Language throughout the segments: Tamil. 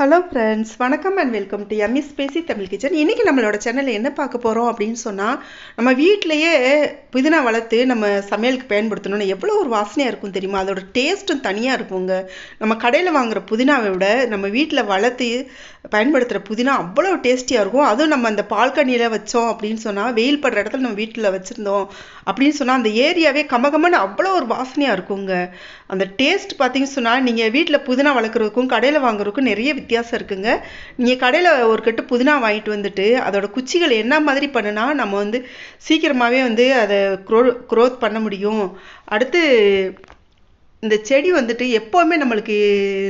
ஹலோ ஃப்ரெண்ட்ஸ் வணக்கம் and welcome to ME spicy Tamil kitchen இன்றைக்கி நம்மளோட சேனலில் என்ன பார்க்க போகிறோம் அப்படின்னு சொன்னால் நம்ம வீட்டிலையே புதினா வளர்த்து நம்ம சமையலுக்கு பயன்படுத்தணும்னு எவ்வளோ ஒரு வாசனையாக இருக்கும் தெரியுமா? அதோட டேஸ்ட்டும் தனியாக இருக்குங்க. நம்ம கடையில் வாங்குகிற புதினாவை விட நம்ம வீட்டில் வளர்த்து பயன்படுத்துகிற புதினா அவ்வளோ டேஸ்டியாக இருக்கும். அதுவும் நம்ம அந்த பால்கனியில் வச்சோம் அப்படின்னு சொன்னால் வெயில் படுற இடத்துல நம்ம வீட்டில் வச்சுருந்தோம் அப்படின்னு சொன்னால் அந்த ஏரியாவே கமகமன்னு அவ்வளோ ஒரு வாசனையாக இருக்குங்க. அந்த டேஸ்ட் பார்த்தீங்கன்னு சொன்னால் நீங்கள் வீட்டில் புதினா வளர்க்குறதுக்கும் கடையில் வாங்குறதுக்கும் நிறைய வித்தியாசம் இருக்குங்க. நீங்கள் கடையில் ஒரு கட்டு புதினா வாங்கிட்டு வந்துட்டு அதோட குச்சிகள் என்ன மாதிரி பண்ணுனா நம்ம வந்து சீக்கிரமாகவே வந்து அதை க்ரோ க்ரோத் பண்ண முடியும். அடுத்து இந்த செடி வந்துட்டு எப்போவுமே நம்மளுக்கு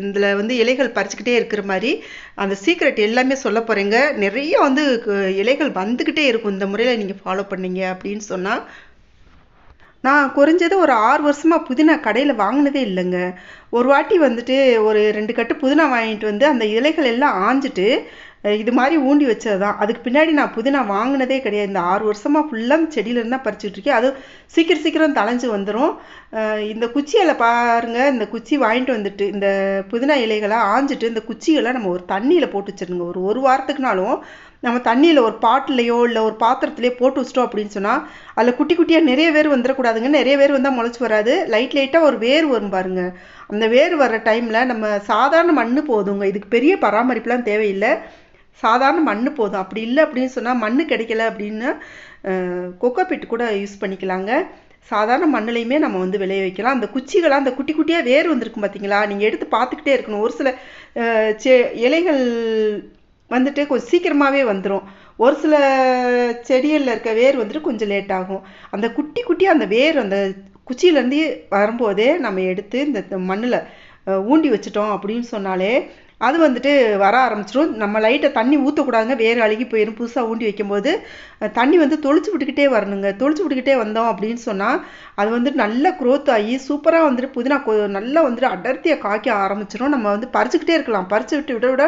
இதில் வந்து இலைகள் பறிச்சுக்கிட்டே இருக்கிற மாதிரி அந்த சீக்ரெட் எல்லாமே சொல்ல போகிறேங்க நிறைய வந்து இலைகள் வந்துக்கிட்டே இருக்கும். இந்த முறையில் நீங்கள் ஃபாலோ பண்ணீங்க அப்படின்னு சொன்னால் நான் குறைஞ்சது ஒரு ஆறு வருஷமாக புதினா கடையில் வாங்கினதே இல்லைங்க. ஒரு வாட்டி வந்துட்டு ஒரு ரெண்டு கட்டு புதினா வாங்கிட்டு வந்து அந்த இலைகள் எல்லாம் ஆஞ்சிட்டு இது மாதிரி ஊண்டி வச்சது தான் அதுக்கு பின்னாடி நான் புதினா வாங்கினதே கிடையாது. இந்த ஆறு வருஷமாக ஃபுல்லாக செடியிலேருந்து தான் பறிச்சுட்ருக்கேன் அது அதுவும் சீக்கிரம் சீக்கிரம் தளைஞ்சு வந்துடும் இந்த குச்சியில் பாருங்கள் இந்த குச்சி வாங்கிட்டு வந்துட்டு இந்த புதினா இலைகளை ஆஞ்சிட்டு இந்த குச்சிகளை நம்ம ஒரு தண்ணியில் போட்டு வச்சிருங்க ஒரு ஒரு வாரத்துக்குனாலும் நம்ம தண்ணியில் ஒரு பாட்டிலையோ இல்லை ஒரு பாத்திரத்துலையோ போட்டு வச்சிட்டோம் அப்படின்னு சொன்னால் அதில் குட்டி குட்டியாக நிறைய வேர் வந்துடக்கூடாதுங்க. நிறைய வேர் வந்தால் முளைச்சி வராது. லைட் லைட்டாக ஒரு வேர் வரும் பாருங்க. அந்த வேர் வர்ற டைமில் நம்ம சாதாரண மண் போதுங்க. இதுக்கு பெரிய பராமரிப்புலாம் தேவையில்லை. சாதாரண மண் போதும். அப்படி இல்லை அப்படின்னு சொன்னால் மண் கிடைக்கல அப்படின்னு கொக்கோபிட் கூட யூஸ் பண்ணிக்கலாங்க. சாதாரண மண்ணிலையுமே நம்ம வந்து விளைய வைக்கலாம். அந்த குச்சிகளாக அந்த குட்டி குட்டியாக வேர் வந்திருக்கும் பார்த்தீங்களா நீங்கள் எடுத்து பார்த்துக்கிட்டே இருக்கணும். ஒரு சில செ இலைகள் வந்துட்டு கொஞ்சம் சீக்கிரமாகவே வந்துடும் ஒரு சில செடிகளில் இருக்க வேர் வந்துட்டு கொஞ்சம் லேட் ஆகும். அந்த குட்டி குட்டியாக அந்த வேர் அந்த குச்சியிலேருந்து வரும்போதே நம்ம எடுத்து இந்த மண்ணில் ஊண்டி வச்சிட்டோம் அப்படின்னு சொன்னாலே அது வந்துட்டு வர ஆரம்பிச்சிடும் நம்ம லைட்டை தண்ணி ஊற்றக்கூடாதுங்க வேறு அழுகி போயிடும் புதுசாக ஊண்டி வைக்கும்போது தண்ணி வந்து தொளிச்சு விட்டுக்கிட்டே வரணுங்க. தொளிச்சு விட்டுக்கிட்டே வந்தோம் அப்படின்னு சொன்னால் அது வந்துட்டு நல்லா க்ரோத் ஆகி சூப்பராக வந்துட்டு புதினா நல்லா வந்துட்டு அடர்த்தியாக காய்க்க ஆரம்பிச்சிடும் நம்ம வந்து பறிச்சுக்கிட்டே இருக்கலாம். பறிச்சு விட்டு விட விட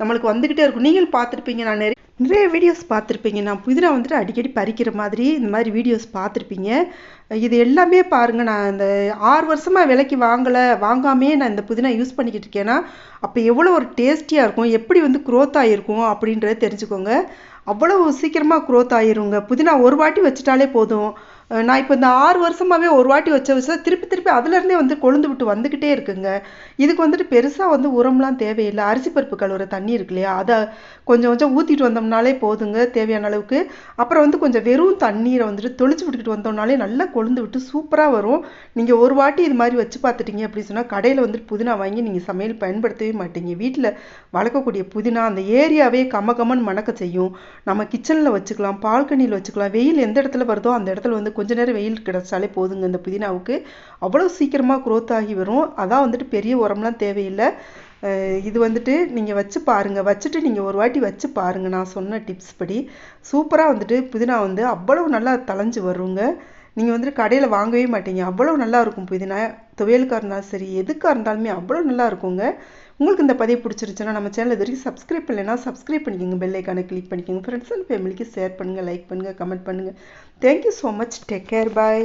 நம்மளுக்கு வந்துக்கிட்டே இருக்கும். நீங்கள் பார்த்துருப்பீங்க நான் நிறைய நிறைய வீடியோஸ் பார்த்துருப்பீங்க. நான் புதினா வந்துட்டு அடிக்கடி பறிக்கிற மாதிரி இந்த மாதிரி வீடியோஸ் பார்த்துருப்பீங்க. இது எல்லாமே பாருங்கள் நான் இந்த ஆறு வருஷமாக விலைக்கு வாங்கலை வாங்காமே நான் இந்த புதினா யூஸ் பண்ணிக்கிட்டு இருக்கேன்னா அப்போ எவ்வளோ ஒரு டேஸ்டியாக இருக்கும். எப்படி வந்து க்ரோத் ஆகிருக்கும் அப்படின்றத தெரிஞ்சுக்கோங்க. அவ்வளோ சீக்கிரமாக க்ரோத் ஆகிருங்க புதினா ஒரு வாட்டி வச்சுட்டாலே போதும். நான் இப்போ இந்த ஆறு வருஷமாகவே ஒரு வாட்டி வச்ச வச்சா திருப்பி திருப்பி அதுலேருந்தே வந்து கொழுந்து விட்டு வந்துக்கிட்டே இருக்குங்க. இதுக்கு வந்துட்டு பெருசாக வந்து உரம்லாம் தேவையில்லை. அரிசி பருப்பு கழுவுற தண்ணி இருக்கு இல்லையா? அதை கொஞ்சம் கொஞ்சம் ஊற்றிட்டு வந்தோம்னாலே போதுங்க தேவையான அளவுக்கு. அப்புறம் வந்து கொஞ்சம் வெறும் தண்ணீரை வந்துட்டு தொளிச்சு விட்டுக்கிட்டு வந்தோம்னாலே நல்லா கொழுந்து விட்டு சூப்பராக வரும். நீங்கள் ஒரு வாட்டி இது மாதிரி வச்சு பார்த்துட்டீங்க அப்படின்னு சொன்னால் கடையில் வந்துட்டு புதினா வாங்கி நீங்கள் சமையல் பயன்படுத்தவே மாட்டீங்க. வீட்டில் வளர்க்கக்கூடிய புதினா அந்த ஏரியாவே கம கமன்னு மணக்க செய்யும். நம்ம கிச்சனில் வச்சுக்கலாம் பால்கனியில் வச்சுக்கலாம். வெயில் எந்த இடத்துல வருதோ அந்த இடத்துல வந்து கொஞ்ச நேரம் வெயில் கிடச்சாலே போதுங்க. இந்த புதினாவுக்கு அவ்வளோ சீக்கிரமாக க்ரோத் ஆகி வரும். அதான் வந்துட்டு பெரிய உரம்லாம் தேவையில்லை. இது வந்துட்டு நீங்கள் வச்சு பாருங்கள் வச்சுட்டு நீங்கள் ஒரு வாட்டி வச்சு பாருங்கள் நான் சொன்ன டிப்ஸ் படி. சூப்பராக வந்துட்டு புதினா வந்து அவ்வளோ நல்லா தளைஞ்சு வருங்க. நீங்கள் வந்துட்டு கடையில் வாங்கவே மாட்டீங்க. அவ்வளோ நல்லா இருக்கும் புதினா. துவையலுக்காக இருந்தாலும் சரி எதுக்காக இருந்தாலுமே அவ்வளோ நல்லா இருக்குங்க. உங்களுக்கு இந்த பதிவு பிடிச்சிருச்சுன்னா நம்ம சேனல் இது வரைக்கும் சப்ஸ்கிரைப் இல்லைன்னா சப்ஸ்கிரைப் பண்ணிக்கோங்க. பெல் ஐக்கானை கிளிக் பண்ணிக்கோங்க. ஃப்ரெண்ட்ஸ் அண்ட் ஃபேமிலிக்கு ஷேர் பண்ணுங்கள் லைக் பண்ணுங்கள் கமெண்ட் பண்ணுங்கள் thank you so much take care bye